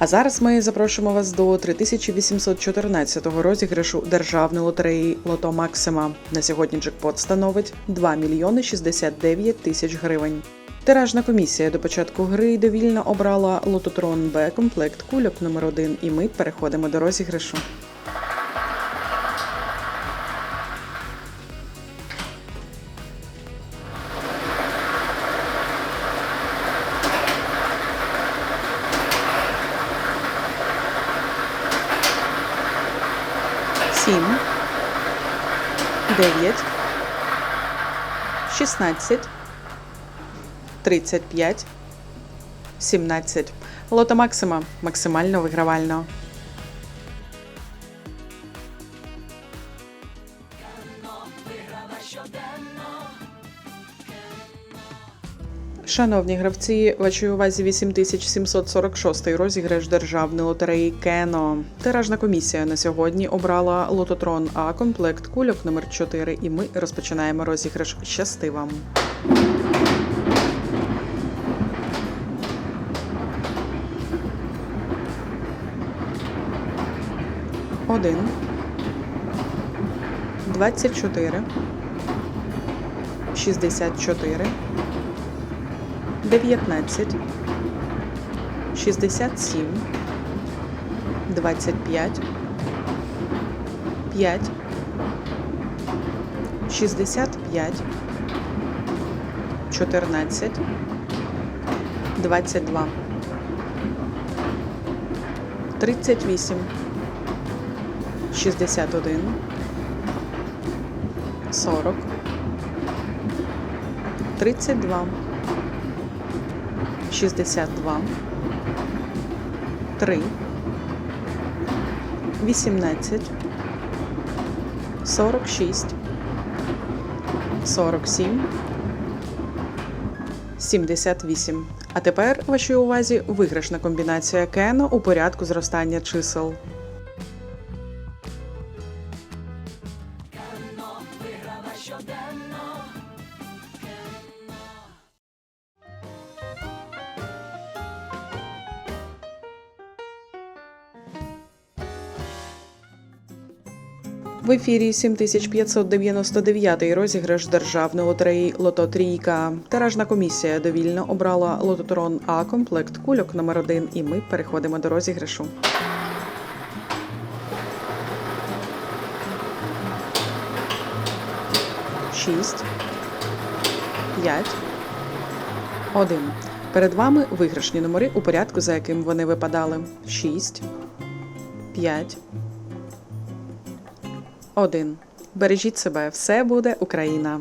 А зараз ми запрошуємо вас до 3814 розіграшу державної лотереї Лото Максима. На сьогодні джекпот становить 2 мільйони 69 тисяч гривень. Тиражна комісія до початку гри довільно обрала лототрон Б комплект кульок номер 1 і ми переходимо до розіграшу. Сім, дев'ять, шістнадцять. 35, 17. Лото Максима максимально вигравально. Шановні гравці, вашій увазі 8746 розіграш державної лотереї Кено. Тиражна комісія на сьогодні обрала лототрон А комплект кульок номер 4 і ми розпочинаємо розіграш. Щасти вам! Один. Двадцять чотири. Шістдесят чотири. Дев'ятнадцять. Шістдесят сім. Двадцять п'ять. П'ять. Шістдесят п'ять. Чотирнадцять. Двадцять два. Тридцять вісім. 61, 40, 32, 62, 3, 18, 46, 47, 78. А тепер вашій увазі виграшна комбінація Кено у порядку зростання чисел. В ефірі 7599 розіграш державної лотереї Лото Трійка. Тиражна комісія довільно обрала лототрон А комплект кульок номер 1 і ми переходимо до розіграшу. Шість. П'ять. Один. Перед вами виграшні номери у порядку, за яким вони випадали. Шість. П'ять. Один. Бережіть себе, все буде Україна.